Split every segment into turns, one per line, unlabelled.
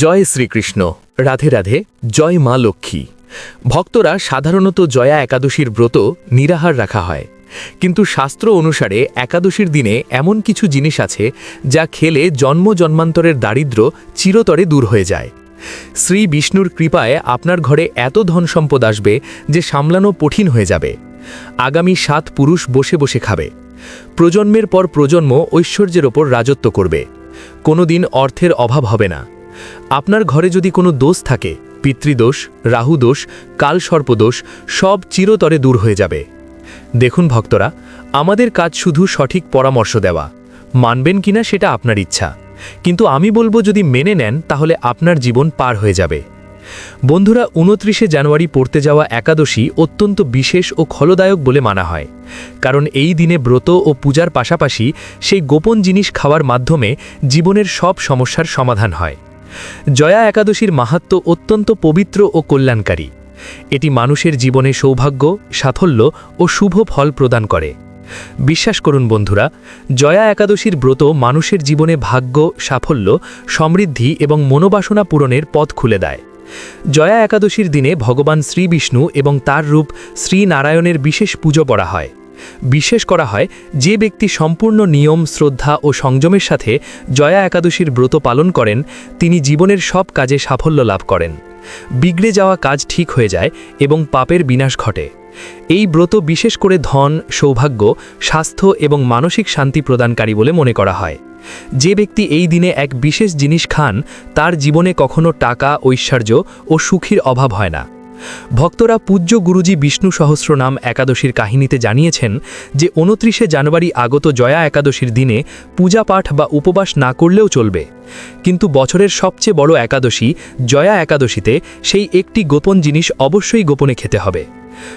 জয় শ্রীকৃষ্ণ, রাধে রাধে, জয় মা লক্ষ্মী। ভক্তরা সাধারণত জয়া একাদশীর ব্রত নিরাহার রাখা হয়। কিন্তু শাস্ত্র অনুসারে একাদশীর দিনে এমন কিছু জিনিস আছে যা খেলে জন্ম জন্মান্তরের দারিদ্র্য চিরতরে দূর হয়ে যায়। শ্রী বিষ্ণুর কৃপায় আপনার ঘরে এত ধন সম্পদ আসবে যে সামলানো কঠিন হয়ে যাবে। আগামী সাত পুরুষ বসে বসে খাবে। প্রজন্মের পর প্রজন্ম ঐশ্বর্যের ওপর রাজত্ব করবে। কোনোদিন অর্থের অভাব হবে না। আপনার ঘরে যদি কোনো দোষ থাকে, পিতৃদোষ, রাহুদোষ, কালসর্পদোষ, সব চিরতরে দূর হয়ে যাবে। দেখুন ভক্তরা, আমাদের কাজ শুধু সঠিক পরামর্শ দেওয়া। মানবেন কিনা সেটা আপনার ইচ্ছা। কিন্তু আমি বলব যদি মেনে নেন, তাহলে আপনার জীবন পার হয়ে যাবে। বন্ধুরা, উনত্রিশে জানুয়ারি পড়তে যাওয়া একাদশী অত্যন্ত বিশেষ ও খলদায়ক বলে মানা হয়। কারণ এই দিনে ব্রত ও পূজার পাশাপাশি সেই গোপন জিনিস খাওয়ার মাধ্যমে জীবনের সব সমস্যার সমাধান হয়। জয়া একাদশীর মাহাত্ম অত্যন্ত পবিত্র ও কল্যাণকারী। এটি মানুষের জীবনে সৌভাগ্য, সাফল্য ও শুভ ফল প্রদান করে। বিশ্বাস করুন বন্ধুরা, জয়া একাদশীর ব্রত মানুষের জীবনে ভাগ্য, সাফল্য, সমৃদ্ধি এবং মনোবাসনা পূরণের পথ খুলে দেয়। জয়া একাদশীর দিনে ভগবান শ্রী বিষ্ণু এবং তার রূপ শ্রীনারায়ণের বিশেষ পুজো করা হয়। বিশেষ করা হয় যে ব্যক্তি সম্পূর্ণ নিয়ম, শ্রদ্ধা ও সংযমের সাথে জয়া একাদশীর ব্রত পালন করেন, তিনি জীবনের সব কাজে সাফল্য লাভ করেন। বিগড়ে যাওয়া কাজ ঠিক হয়ে যায় এবং পাপের বিনাশ ঘটে। এই ব্রত বিশেষ করে ধন, সৌভাগ্য, স্বাস্থ্য এবং মানসিক শান্তি প্রদানকারী বলে মনে করা হয়। যে ব্যক্তি এই দিনে এক বিশেষ জিনিস খান, তার জীবনে কখনো টাকা, ঐশ্বর্য ও সুখীর অভাব হয় না। ভক্তরা পূজ্য গুরুজি বিষ্ণু সহস্রনাম একাদশীর কাহিনীতে জানিয়েছেন যে উনত্রিশে জানুয়ারি আগত জয়া একাদশীর দিনে পূজা পাঠ বা উপবাস না করলেও চলবে। কিন্তু বছরের সবচেয়ে বড় একাদশী, জয়া একাদশীতে সেই একটি গোপন জিনিস অবশ্যই গোপনে খেতে হবে।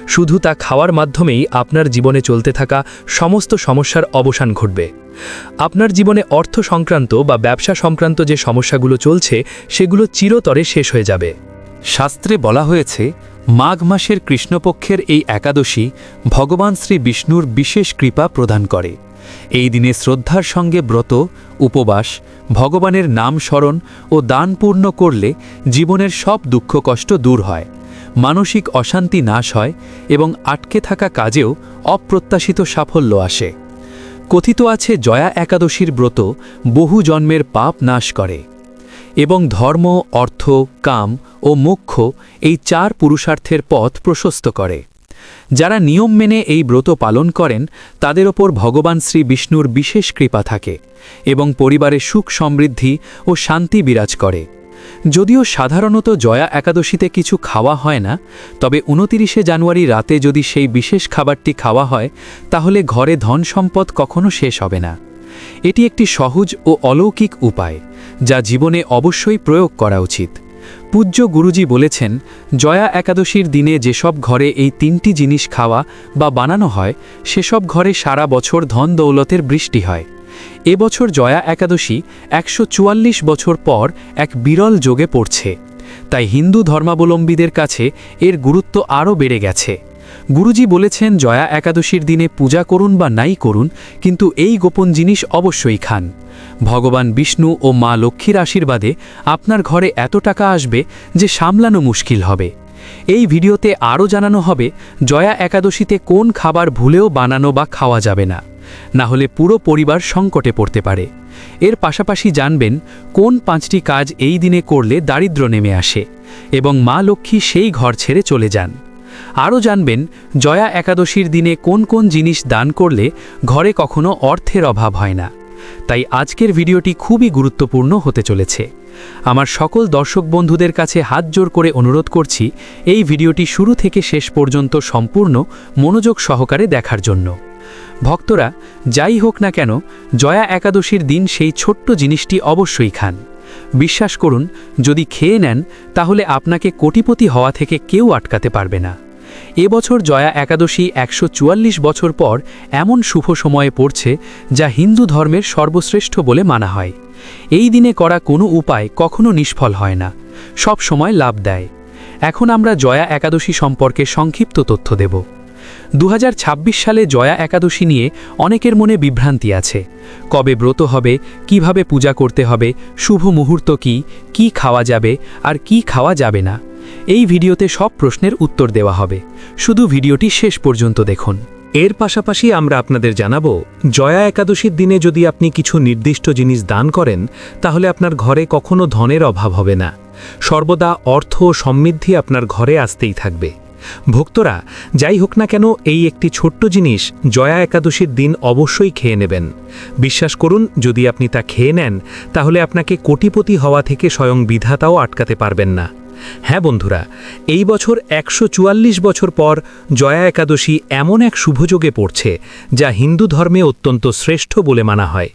শুধু তা খাওয়ার মাধ্যমেই আপনার জীবনে চলতে থাকা সমস্ত সমস্যার অবসান ঘটবে। আপনার জীবনে অর্থ সংক্রান্ত বা ব্যবসা সংক্রান্ত যে সমস্যাগুলো চলছে, সেগুলো চিরতরে শেষ হয়ে যাবে।
শাস্ত্রে বলা হয়েছে, মাঘ মাসের কৃষ্ণপক্ষের এই একাদশী ভগবান শ্রী বিষ্ণুর বিশেষ কৃপা প্রদান করে। এই দিনে শ্রদ্ধার সঙ্গে ব্রত, উপবাস, ভগবানের নাম স্মরণ ও দান পূর্ণ করলে জীবনের সব দুঃখ কষ্ট দূর হয়, মানসিক অশান্তি নাশ হয় এবং আটকে থাকা কাজেও অপ্রত্যাশিত সাফল্য আসে। কথিত আছে, জয়া একাদশীর ব্রত বহু জন্মের পাপ নাশ করে। এবং ধর্ম, অর্থ, কাম ও মোক্ষ এই চার পুরুষার্থের পথ প্রশস্ত করে। যারা নিয়ম মেনে এই ব্রত পালন করেন, তাদের ওপর ভগবান শ্রী বিষ্ণুর বিশেষ কৃপা থাকে এবং পরিবারে সুখ সমৃদ্ধি ও শান্তি বিরাজ করে। যদিও সাধারণত জয়া একাদশীতে কিছু খাওয়া হয় না, তবে উনতিরিশে জানুয়ারি রাতে যদি সেই বিশেষ খাবারটি খাওয়া হয়, তাহলে ঘরে ধন সম্পদ কখনো শেষ হবে না। এটি একটি সহজ ও অলৌকিক উপায়। যা জীবনে অবশ্যই প্রয়োগ করা উচিত। পূজ্য গুরুজি বলেছেন, জয়া একাদশীর দিনে যেসব ঘরে এই তিনটি জিনিস খাওয়া বা বানানো হয়, সেসব ঘরে সারা বছর ধন দৌলতের বৃষ্টি হয়। এবছর জয়া একাদশী একশো চুয়াল্লিশ বছর পর এক বিরল যোগে পড়ছে। তাই হিন্দু ধর্মাবলম্বীদের কাছে এর গুরুত্ব আরও বেড়ে গেছে। গুরুজি বলেছেন, জয়া একাদশীর দিনে পূজা করুন বা নাই করুন, কিন্তু এই গোপন জিনিস অবশ্যই খান। ভগবান বিষ্ণু ও মা লক্ষ্মীর আশীর্বাদে আপনার ঘরে এত টাকা আসবে যে সামলানো মুশকিল হবে। এই ভিডিওতে আরও জানানো হবে, জয়া একাদশীতে কোন খাবার ভুলেও বানানো বা খাওয়া যাবে না। না হলে পুরো পরিবার সংকটে পড়তে পারে। এর পাশাপাশি জানবেন, কোন পাঁচটি কাজ এই দিনে করলে দারিদ্র নেমে আসে এবং মা লক্ষ্মী সেই ঘর ছেড়ে চলে যান। আরও জানবেন জয়া একাদশীর দিনে কোন কোন জিনিস দান করলে ঘরে কখনো অর্থের অভাব হয় না। তাই আজকের ভিডিওটি খুবই গুরুত্বপূর্ণ হতে চলেছে। আমার সকল দর্শক বন্ধুদের কাছে হাত জোর করে অনুরোধ করছি, এই ভিডিওটি শুরু থেকে শেষ পর্যন্ত সম্পূর্ণ মনোযোগ সহকারে দেখার জন্য। ভক্তরা, যাই হোক না কেন, জয়া একাদশীর দিন সেই ছোট্ট জিনিসটি অবশ্যই খান। বিশ্বাস করুন, যদি খেয়ে নেন, তাহলে আপনাকে কোটিপতি হওয়া থেকে কেউ আটকাতে পারবে না। এবছর জয়া একাদশী একশো চুয়াল্লিশ বছর পর এমন শুভ সময়ে পড়ছে যা হিন্দু ধর্মের সর্বশ্রেষ্ঠ বলে মানা হয়। এই দিনে করা কোনো উপায় কখনো নিষ্ফল হয় না। সব সময় লাভ দেয়। এখন আমরা জয়া একাদশী সম্পর্কে সংক্ষিপ্ত তথ্য দেব। দু হাজার ছাব্বিশ সালে জয়া একাদশী নিয়ে অনেকের মনে বিভ্রান্তি আছে। কবে ব্রত হবে, কীভাবে পূজা করতে হবে, শুভ মুহূর্ত কি কি খাওয়া যাবে, আর কি খাওয়া যাবে না। এই ভিডিওতে সব প্রশ্নের উত্তর দেওয়া হবে। শুধু ভিডিওটি শেষ পর্যন্ত দেখুন।
এর পাশাপাশি আমরা আপনাদের জানাব, জয়া একাদশীর দিনে যদি আপনি কিছু নির্দিষ্ট জিনিস দান করেন, তাহলে আপনার ঘরে কখনো ধনের অভাব হবে না। সর্বদা অর্থ ও সমৃদ্ধি আপনার ঘরে আসতেই থাকবে। ভক্তরা, যাই হোক না কেন, এই একটি ছোট্ট জিনিস জয়া একাদশীর দিন অবশ্যই খেয়ে নেবেন। বিশ্বাস করুন, যদি আপনি তা খেয়ে নেন, তাহলে আপনাকে কোটিপতি হওয়া থেকে স্বয়ং বিধাতাও আটকাতে পারবেন না। হ্যাঁ বন্ধুরা, এই বছর একশো চুয়াল্লিশ বছর পর জয়া একাদশী এমন এক শুভযোগে পড়ছে, যা হিন্দু ধর্মে অত্যন্ত শ্রেষ্ঠ বলে মানা হয়।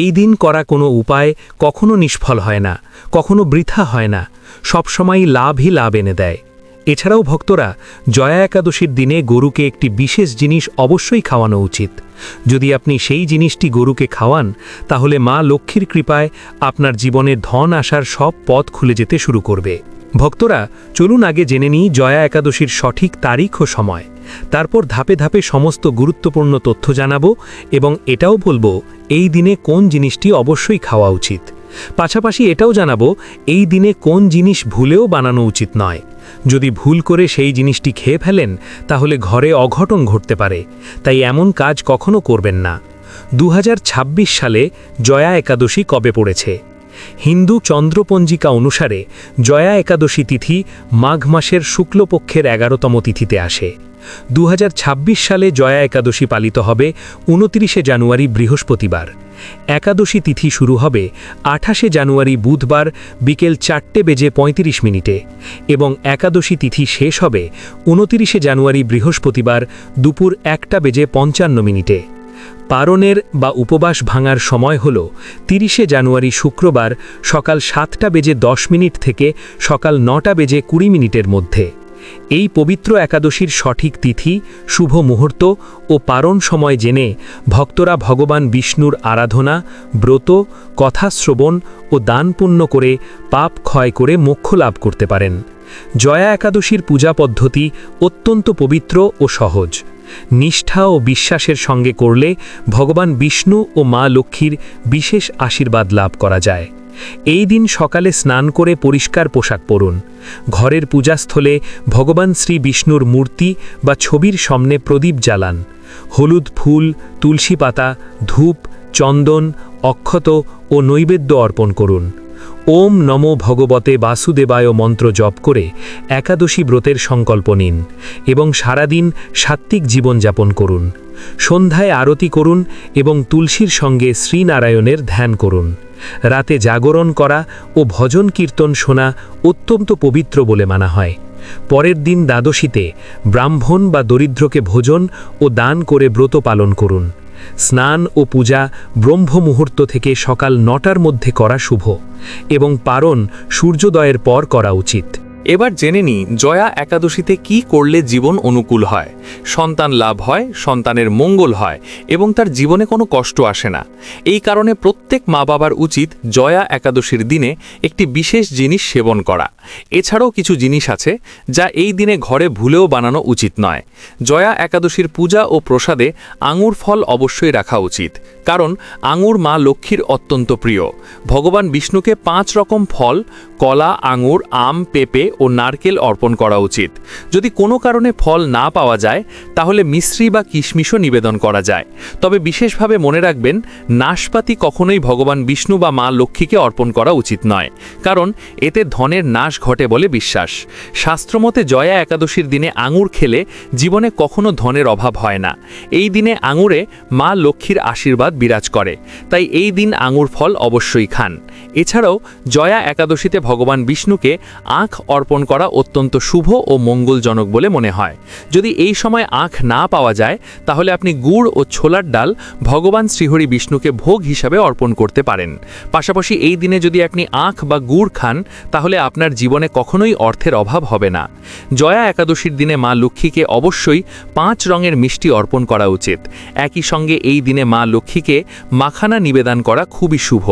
এই দিন করা কোনো উপায় কখনো নিষ্ফল হয় না, কখনো বৃথা হয় না সবসময়ই লাভই লাভ এনে দেয়। এছাড়াও ভক্তরা জয়া একাদশীর দিনে গরুকে একটি বিশেষ জিনিস অবশ্যই খাওয়ানো উচিত। যদি আপনি সেই জিনিসটি গরুকে খাওয়ান, তাহলে মা লক্ষ্মীর কৃপায় আপনার জীবনে ধন আসার সব পথ খুলে যেতে শুরু করবে। ভক্তরা, চলুন আগে জেনে নিই জয়া একাদশীর সঠিক তারিখ ও সময়। তারপর ধাপে ধাপে সমস্ত গুরুত্বপূর্ণ তথ্য জানাব এবং এটাও বলব, এই দিনে কোন জিনিসটি অবশ্যই খাওয়া উচিত। পাশাপাশি এটাও জানাব, এই দিনে কোন জিনিস ভুলেও বানানো উচিত নয়। যদি ভুল করে সেই জিনিসটি খেয়ে ফেলেন, তাহলে ঘরে অঘটন ঘটতে পারে। তাই এমন কাজ কখনো করবেন না। দু হাজার ছাব্বিশ সালে জয়া একাদশী কবে পড়েছে? হিন্দু চন্দ্রপঞ্জিকা অনুসারে জয়া একাদশী তিথি মাঘ মাসের শুক্লপক্ষের এগারোতম তিথিতে আসে। দু হাজার ছাব্বিশ সালে জয়া একাদশী পালিত হবে উনত্রিশে জানুয়ারি বৃহস্পতিবার। একাদশী তিথি শুরু হবে আঠাশে জানুয়ারি বুধবার বিকেল চারটে বেজে ৩৫ মিনিটে এবং একাদশী তিথি শেষ হবে উনতিরিশে জানুয়ারি বৃহস্পতিবার দুপুর একটা বেজে পঞ্চান্ন মিনিটে। পারণের বা উপবাস ভাঙার সময় হল তিরিশে জানুয়ারি শুক্রবার সকাল সাতটা বেজে দশ মিনিট থেকে সকাল নটা বেজে কুড়ি মিনিটের মধ্যে। এই পবিত্র একাদশীর সঠিক তিথি, শুভ মুহূর্ত ও পারণ সময় জেনে ভক্তরা ভগবান বিষ্ণুর আরাধনা, ব্রত কথা শ্রবণ ও দান পুণ্য করে পাপ ক্ষয় করে মোক্ষ লাভ করতে পারেন। জয়া একাদশীর পূজা পদ্ধতি অত্যন্ত পবিত্র ও সহজ। নিষ্ঠা ও বিশ্বাসের সঙ্গে করলে ভগবান বিষ্ণু ও মা লক্ষ্মীর বিশেষ আশীর্বাদ লাভ করা যায়। এই দিন সকালে স্নান করে পরিষ্কার পোশাক পরুন। ঘরের পূজাস্থলে ভগবান শ্রী বিষ্ণুর মূর্তি বা ছবির সামনে প্রদীপ জ্বালান। হলুদ ফুল, তুলসী পাতা, ধূপ, চন্দন, অক্ষত ও নৈবেদ্য অর্পণ করুন। ওম নমো ভগবতে বাসুদেবায় মন্ত্র জপ করে একাদশী ব্রতের সংকল্প নিন এবং সারাদিন সাত্ত্বিক জীবনযাপন করুন। সন্ধ্যায় আরতি করুন এবং তুলসীর সঙ্গে শ্রীনারায়ণের ধ্যান করুন। রাতে জাগরণ করা ও ভজন কীর্তন শোনা অত্যন্ত পবিত্র বলে মানা হয়। পরের দিন দ্বাদশীতে ব্রাহ্মণ বা দরিদ্রকে ভোজন ও দান করে ব্রত পালন করুন। স্নান ও পূজা ব্রহ্ম মুহূর্ত থেকে সকাল নটার মধ্যে করা শুভ, এবং পারণ সূর্যোদয়ের পর করা উচিত।
এবার জেনে নিই জয়া একাদশীতে কি করলে জীবন অনুকূল হয়। সন্তান লাভ হয়, সন্তানের মঙ্গল হয় এবং তার জীবনে কোনো কষ্ট আসে না। এই কারণে প্রত্যেক মা বাবার উচিত জয়া একাদশীর দিনে একটি বিশেষ জিনিস সেবন করা। এছাড়াও কিছু জিনিস আছে যা এই দিনে ঘরে ভুলেও বানানো উচিত নয়। জয়া একাদশীর পূজা ও প্রসাদে আঙুর ফল অবশ্যই রাখা উচিত। কারণ আঙুর মা লক্ষ্মীর অত্যন্ত প্রিয়। ভগবান বিষ্ণুকে পাঁচ রকম ফল কলা, আঙুর, আম, পেঁপে ও নারকেল অর্পণ করা উচিত। যদি কোনো কারণে ফল না পাওয়া যায়, তাহলে মিশ্রি বা কিশমিশও নিবেদন করা যায়। তবে বিশেষভাবে মনে রাখবেন, নাশপাতি কখনোই ভগবান বিষ্ণু বা মা লক্ষ্মীকে অর্পণ করা উচিত নয়, কারণ এতে ধনের নাশ ঘটে বলে বিশ্বাস। শাস্ত্রমতে জয়া একাদশীর দিনে আঙুর খেলে জীবনে কখনো ধনের অভাব হয় না। এই দিনে আঙুরে মা লক্ষ্মীর আশীর্বাদ বিরাজ করে, তাই এই দিন আঙুর ফল অবশ্যই খান। এছাড়াও জয়া একাদশীতে ভগবান বিষ্ণুকে আখ অর্পণ করা অত্যন্ত শুভ ও মঙ্গলজনক বলে মনে হয়। যদি এই সময় আখ না পাওয়া যায়, তাহলে আপনি গুড় ও ছোলার ডাল ভগবান শ্রীহরি বিষ্ণুকে ভোগ হিসাবে অর্পণ করতে পারেন। পাশাপাশি এই দিনে যদি আপনি আখ বা গুড় খান, তাহলে আপনার জীবনে কখনোই অর্থের অভাব হবে না। জয়া একাদশীর দিনে মা লক্ষ্মীকে অবশ্যই পাঁচ রঙের মিষ্টি অর্পণ করা উচিত। একই সঙ্গে এই দিনে মা লক্ষ্মীকে মাখানা নিবেদন করা খুবই শুভ।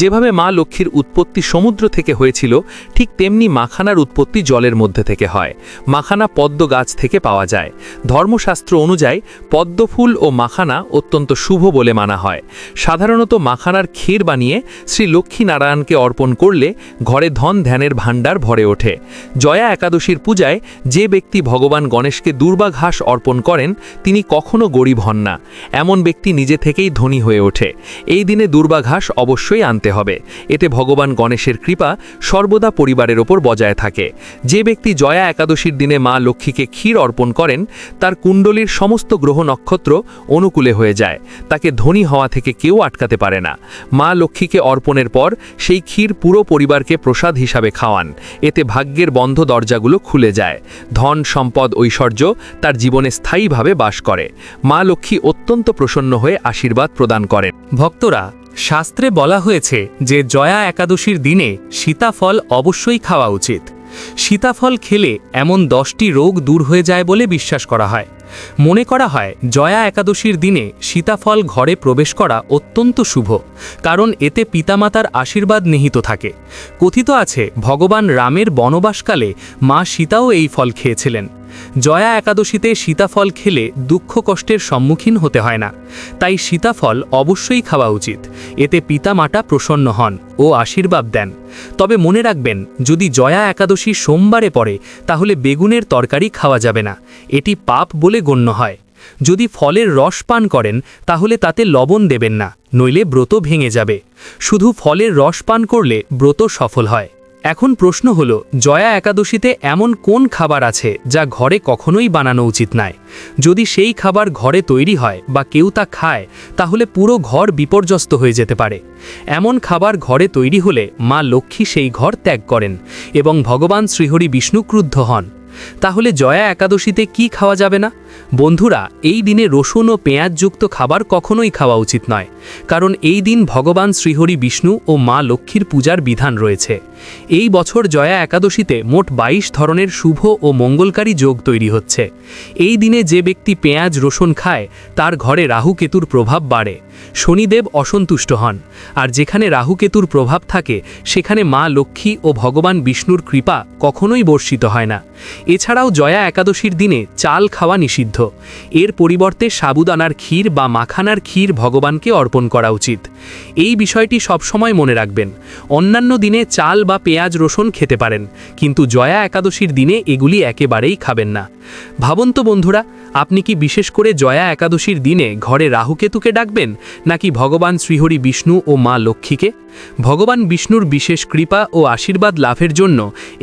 যেভাবে মা লক্ষ্মীর উৎপত্তি সমুদ্র থেকে হয়েছিল
হয়েছিল ঠিক তেমনি মাখানার উৎপত্তি জলের মধ্যে থেকে হয়। মাখানা পদ্ম গাছ থেকে পাওয়া যায়। ধর্মশাস্ত্র অনুযায়ী, পদ্মফুল ও মাখানা অত্যন্ত শুভ বলে মানা হয়। সাধারণত মাখানার ক্ষীর বানিয়ে শ্রী লক্ষ্মীনারায়ণকে অর্পণ করলে ঘরে ধন ধ্যানের ভাণ্ডার ভরে ওঠে। জয়া একাদশীর পূজায় যে ব্যক্তি ভগবান গণেশকে দুর্বাঘাস অর্পণ করেন, তিনি কখনো গরিব হন না। এমন ব্যক্তি নিজে থেকেই ধনী হয়ে ওঠে। এই দিনে দুর্বাঘাস অবশ্যই আনতে হবে। এতে ভগবান গণেশের কৃপা সর্বদা পরিবারের ওপর বজায় থাকে। যে ব্যক্তি জয়া একাদশীর দিনে মা লক্ষ্মীকে ক্ষীর অর্পণ করেন, তার কুণ্ডলীর সমস্ত গ্রহ নক্ষত্র অনুকূলে হয়ে যায়। তাকে ধনী হওয়া থেকে কেউ আটকাতে পারে না। মা লক্ষ্মীকে অর্পণের পর সেই ক্ষীর পুরো পরিবারকে প্রসাদ হিসাবে খাওয়ান। এতে ভাগ্যের বন্ধ দরজাগুলো খুলে যায়। ধন, সম্পদ, ঐশ্বর্য তার জীবনে স্থায়ীভাবে বাস করে। মা লক্ষ্মী অত্যন্ত প্রসন্ন হয়ে আশীর্বাদ প্রদান করেন।
ভক্তরা শাস্ত্রে বলা হয়েছে যে জয়া একাদশীর দিনে সীতাফল অবশ্যই খাওয়া উচিত। সীতাফল খেলে এমন দশটি রোগ দূর হয়ে যায় বলে বিশ্বাস করা হয়। মনে করা হয়, জয়া একাদশীর দিনে সীতাফল ঘরে প্রবেশ করা অত্যন্ত শুভ, কারণ এতে পিতামাতার আশীর্বাদ নিহিত থাকে। কথিত আছে, ভগবান রামের বনবাসকালে মা সীতাও এই ফল খেয়েছিলেন। জয়া একাদশীতে সীতাফল খেলে দুঃখ কষ্টের সম্মুখীন হতে হয় না। তাই সীতাফল অবশ্যই খাওয়া উচিত। এতে পিতামাতা প্রসন্ন হন ও আশীর্বাদ দেন। তবে মনে রাখবেন, যদি জয়া একাদশী সোমবারে পড়ে, তাহলে বেগুনের তরকারি খাওয়া যাবে না। এটি পাপ বলে গণ্য হয়। যদি ফলের রস পান করেন, তাহলে তাতে লবণ দেবেন না, নইলে ব্রত ভেঙে যাবে। শুধু ফলের রস পান করলে ব্রত সফল হয়। এখন প্রশ্ন হলো, জয়া একাদশীতে এমন কোন খাবার আছে যা ঘরে কখনোই বানানো উচিত নয় যদি সেই খাবার ঘরে তৈরি হয় বা কেউ তা খায়, তাহলে পুরো ঘর বিপর্যস্ত হয়ে যেতে পারে। এমন খাবার ঘরে তৈরি হলে মা লক্ষ্মী সেই ঘর ত্যাগ করেন এবং ভগবান শ্রীহরি বিষ্ণু ক্রুদ্ধ হন। তাহলে জয়া একাদশীতে কি খাওয়া যাবে না? বন্ধুরা, এই দিনে রসুন ও পেঁয়াজযুক্ত খাবার কখনোই খাওয়া উচিত নয়, কারণ এই দিন ভগবান শ্রীহরি বিষ্ণু ও মা লক্ষ্মীর পূজার বিধান রয়েছে। এই বছর জয়া একাদশীতে মোট ২২ ধরনের শুভ ও মঙ্গলকারী যোগ তৈরি হচ্ছে। এই দিনে যে ব্যক্তি পেঁয়াজ, রসুন খায়, তার ঘরে রাহু কেতুর প্রভাব বাড়ে। শনিদেব অসন্তুষ্ট হন, আর যেখানে রাহু কেতুর প্রভাব থাকে, সেখানে মা লক্ষ্মী ও ভগবান বিষ্ণুর কৃপা কখনোই বর্ষিত হয় না। এছাড়াও জয়া একাদশীর দিনে চাল খাওয়া নিষিদ্ধ। এর পরিবর্তে সাবুদানার ক্ষীর বা মাখানার ক্ষীর ভগবানকে অর্পণ করা উচিত। এই বিষয়টি সবসময় মনে রাখবেন। অন্যান্য দিনে চাল বা পেঁয়াজ রসুন খেতে পারেন, কিন্তু জয়া একাদশীর দিনে এগুলি একেবারেই খাবেন না। ভাবন্ত বন্ধুরা, আপনি কি বিশেষ করে জয়া একাদশীর দিনে ঘরে রাহুকেতুকে ডাকবেন, নাকি ভগবান শ্রীহরি বিষ্ণু ও মা লক্ষ্মীকে? ভগবান বিষ্ণুর বিশেষ কৃপা ও আশীর্বাদ লাভের জন্য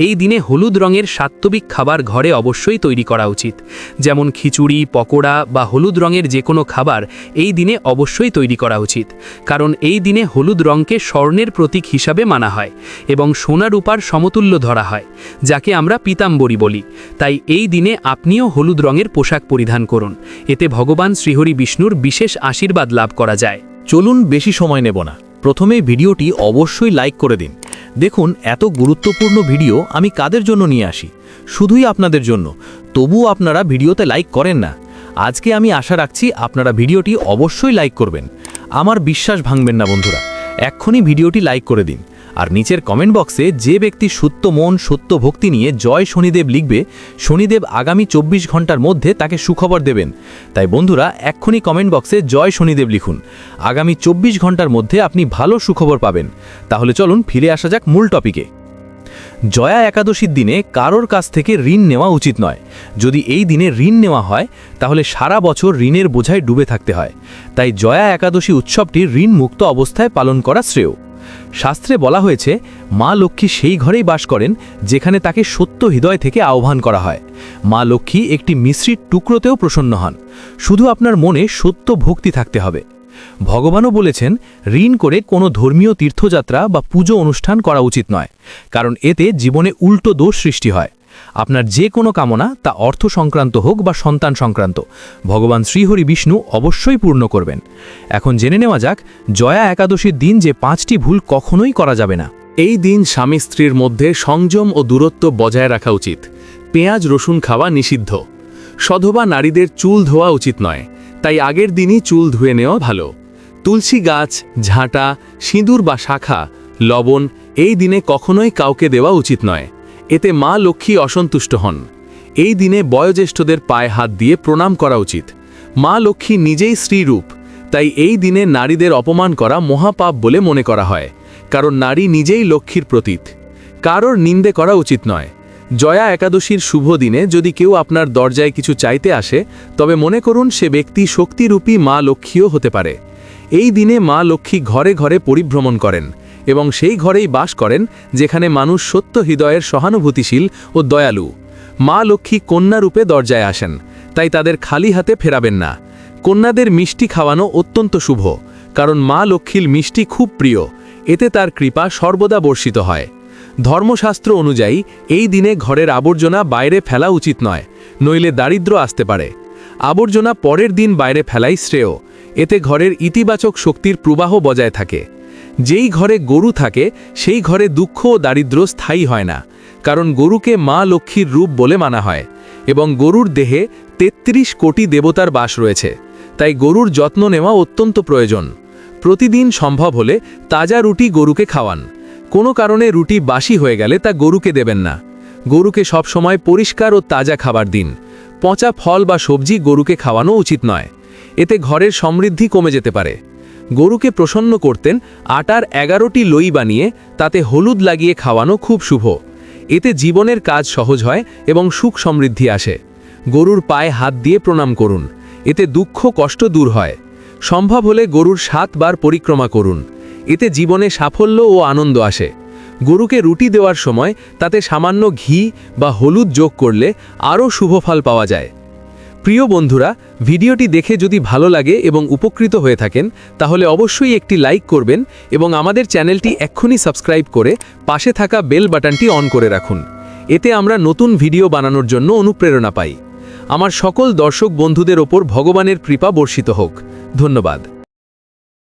এই দিনে হলুদ রঙের সাত্ত্বিক খাবার ঘরে অবশ্যই তৈরি করা উচিত। যেমন খিচুড়ি, পকোড়া বা হলুদ রঙের যে কোনো খাবার এই দিনে অবশ্যই তৈরি করা উচিত। কারণ এই দিনে হলুদ রঙকে স্বর্ণের প্রতীক হিসাবে মানা হয় এবং সোনা রূপার সমতুল্য ধরা হয়, যাকে আমরা পিতাম্বরী বলি। তাই এই দিনে আপনিও হলুদ রঙের পোশাক পরিধান করুন। এতে ভগবান শ্রীহরি বিষ্ণুর বিশেষ আশীর্বাদ লাভ করা যায়।
চলুন বেশি সময় নেব না। প্রথমে ভিডিওটি অবশ্যই লাইক করে দিন। দেখুন, এত গুরুত্বপূর্ণ ভিডিও আমি কাদের জন্য নিয়ে আসি? শুধুই আপনাদের জন্য। তবুও আপনারা ভিডিওতে লাইক করেন না। আজকে আমি আশা রাখছি আপনারা ভিডিওটি অবশ্যই লাইক করবেন। আমার বিশ্বাস ভাঙবেন না, বন্ধুরা। এক্ষুনি ভিডিওটি লাইক করে দিন। আর নিচের কমেন্ট বক্সে যে ব্যক্তি সত্য মন, সত্য ভক্তি নিয়ে জয় শনিদেব লিখবে, শনিদেব আগামী চব্বিশ ঘণ্টার মধ্যে তাকে সুখবর দেবেন। তাই বন্ধুরা, এক্ষুনি কমেন্ট বক্সে জয় শনিদেব লিখুন। আগামী চব্বিশ ঘণ্টার মধ্যে আপনি ভালো সুখবর পাবেন। তাহলে চলুন ফিরে আসা যাক মূল টপিকে জয়া একাদশীর দিনে কারোর কাছ থেকে ঋণ নেওয়া উচিত নয়। যদি এই দিনে ঋণ নেওয়া হয়, তাহলে সারা বছর ঋণের বোঝায় ডুবে থাকতে হয়। তাই জয়া একাদশী উৎসবটি ঋণ মুক্ত অবস্থায় পালন করা শ্রেয়। শাস্ত্রে বলা হয়েছে, মা লক্ষ্মী সেই ঘরেই বাস করেন যেখানে তাকে সত্য হৃদয় থেকে আহ্বান করা হয়। মা লক্ষ্মী একটি মিশ্রির টুকরোতেও প্রসন্ন হন। শুধু আপনার মনে সত্য ভক্তি থাকতে হবে। ভগবানও বলেছেন, ঋণ করে কোনো ধর্মীয় তীর্থযাত্রা বা পুজো অনুষ্ঠান করা উচিত নয়, কারণ এতে জীবনে উল্টো দোষ সৃষ্টি হয়। আপনার যে কোনো কামনা তা অর্থ সংক্রান্ত হোক বা সন্তান সংক্রান্ত, ভগবান শ্রীহরি বিষ্ণু অবশ্যই পূর্ণ করবেন। এখন জেনে নেওয়া যাক, জয়া একাদশীর দিন যে পাঁচটি ভুল কখনোই করা যাবে না।
এই দিন স্বামী স্ত্রীর মধ্যে সংযম ও দূরত্ব বজায় রাখা উচিত। পেঁয়াজ, রসুন খাওয়া নিষিদ্ধ। সধবা নারীদের চুল ধোয়া উচিত নয়, তাই আগের দিনই চুল ধুয়ে নেওয়া ভালো। তুলসী গাছ, ঝাঁটা, সিঁদুর বা শাখা, লবণ
এই দিনে কখনোই কাউকে দেওয়া উচিত নয়। এতে মা লক্ষ্মী অসন্তুষ্ট হন। এই দিনে বয়োজ্যেষ্ঠদের পায়ে হাত দিয়ে প্রণাম করা উচিত। মা লক্ষ্মী নিজেই স্ত্রীরূপ, তাই এই দিনে নারীদের অপমান করা মহাপাপ বলে মনে করা হয়, কারণ নারী নিজেই লক্ষ্মীর প্রতীক কারোর নিন্দে করা উচিত নয়। জয়া একাদশীর শুভ দিনে যদি কেউ আপনার দরজায় কিছু চাইতে আসে, তবে মনে করুন সে ব্যক্তি শক্তিরূপী মা লক্ষ্মীও হতে পারে। এই দিনে মা লক্ষ্মী ঘরে ঘরে পরিভ্রমণ করেন। এবং সেই ঘরেই বাস করেন, যেখানে মানুষ সত্য হৃদয়ের সহানুভূতিশীল ও দয়ালু। মা লক্ষ্মী কন্যারূপে দরজায় আসেন, তাই তাদের খালি হাতে ফেরাবেন না। কন্যাদের মিষ্টি খাওয়ানো অত্যন্ত শুভ, কারণ মা লক্ষ্মীর মিষ্টি খুব প্রিয়, এতে তার কৃপা সর্বদা বর্ষিত হয়। ধর্মশাস্ত্র অনুযায়ী, এই দিনে ঘরের আবর্জনা বাইরে ফেলা উচিত নয়, নইলে দারিদ্র আসতে পারে। আবর্জনা পরের দিন বাইরে ফেলাই শ্রেয়, এতে ঘরের ইতিবাচক শক্তির প্রবাহ বজায় থাকে। যেই ঘরে গরু থাকে, সেই ঘরে দুঃখ ও দারিদ্র স্থায়ী হয় না, কারণ গরুকে মা লক্ষ্মীর রূপ বলে মানা হয়, এবং গরুর দেহে ৩৩ কোটি দেবতার বাস রয়েছে, তাই গরুর যত্ন নেওয়া অত্যন্ত প্রয়োজন। প্রতিদিন সম্ভব হলে তাজা রুটি গরুকে খাওয়ান, কোনো কারণে রুটি বাসি হয়ে গেলে তা গরুকে দেবেন না। গরুকে সবসময় পরিষ্কার ও তাজা খাবার দিন, পচা ফল বা সবজি গরুকে খাওয়ানো উচিত নয়, এতে ঘরের সমৃদ্ধি কমে যেতে পারে। গরুকে প্রসন্ন করতেন, আটার এগারোটি লই বানিয়ে তাতে হলুদ লাগিয়ে খাওয়ানো খুব শুভ। এতে জীবনের কাজ সহজ হয় এবং সুখ সমৃদ্ধি আসে। গরুর পায়ে হাত দিয়ে প্রণাম করুন, এতে দুঃখ কষ্ট দূর হয়। সম্ভব হলে গরুর সাতবার পরিক্রমা করুন, এতে জীবনে সাফল্য ও আনন্দ আসে। গরুকে রুটি দেওয়ার সময় তাতে সামান্য ঘি বা হলুদ যোগ করলে আরও শুভ ফল পাওয়া যায়। প্রিয় বন্ধুরা, ভিডিওটি দেখে যদি ভালো লাগে এবং উপকৃত হয়ে থাকেন, তাহলে অবশ্যই একটি লাইক করবেন এবং আমাদের চ্যানেলটি এক্ষুনি সাবস্ক্রাইব করে পাশে থাকা বেল বাটনটি অন করে রাখুন। এতে আমরা নতুন ভিডিও বানানোর জন্য অনুপ্রেরণা পাই। আমার সকল দর্শক বন্ধুদের ওপর ভগবানের কৃপা বর্ষিত হোক। ধন্যবাদ।